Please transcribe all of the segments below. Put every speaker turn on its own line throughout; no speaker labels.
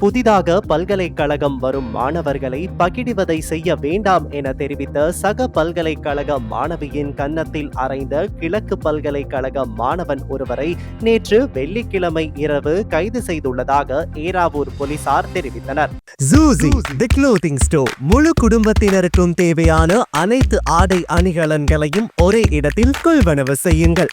புதிதாக பல்கலைக்கழகம் வரும் மாணவர்களை பகிடிவதை செய்ய வேண்டாம் என தெரிவித்த சக பல்கலைக்கழக மாணவியின் கன்னத்தில் அறைந்த கிழக்கு பல்கலைக்கழக மாணவன் ஒருவரை நேற்று வெள்ளிக்கிழமை இரவு கைது செய்துள்ளதாக ஏராவூர் போலீசார் தெரிவித்தனர்.
ஜூசி தி க்ளோத்திங் ஸ்டோர் முழு குடும்பத்தினருக்கும் தேவையான அனைத்து ஆடை அணிகலன்களையும் ஒரே இடத்தில் கொள்வனவு செய்யுங்கள்.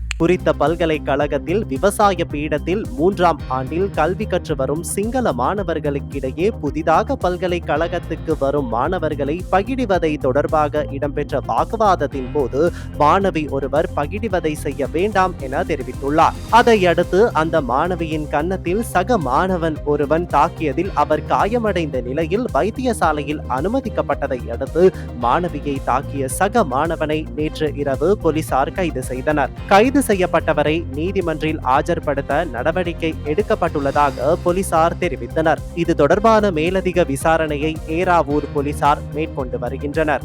குறித்த பல்கலைக்கழகத்தில் விவசாய பீடத்தில் மூன்றாம் ஆண்டில் கல்வி கற்று வரும் சிங்கள மாணவர்களுக்கிடையே புதிதாக பல்கலைக்கழகத்துக்கு வரும் மாணவர்களை பகிடிவதை தொடர்பாக இடம்பெற்ற வாக்குவாதத்தின் போது மாணவி ஒருவர் பகிடிவதை செய்ய வேண்டாம் என தெரிவித்துள்ளார். அதையடுத்து அந்த மாணவியின் கன்னத்தில் சக மாணவன் ஒருவன் தாக்கியதில் அவர் காயமடைந்த நிலையில் வைத்தியசாலையில் அனுமதிக்கப்பட்டதை அடுத்து மாணவியை தாக்கிய சக மாணவனை நேற்று இரவு போலீசார் கைது செய்தனர். கைது செய்யப்பட்டவரை நீதிமன்றில் ஆஜர்படுத்த நடவடிக்கை எடுக்கப்பட்டுள்ளதாக போலீசார் தெரிவித்தனர். இது தொடர்பான மேலதிக விசாரணையை ஏராவூர் போலீசார் மேற்கொண்டு வருகின்றனர்.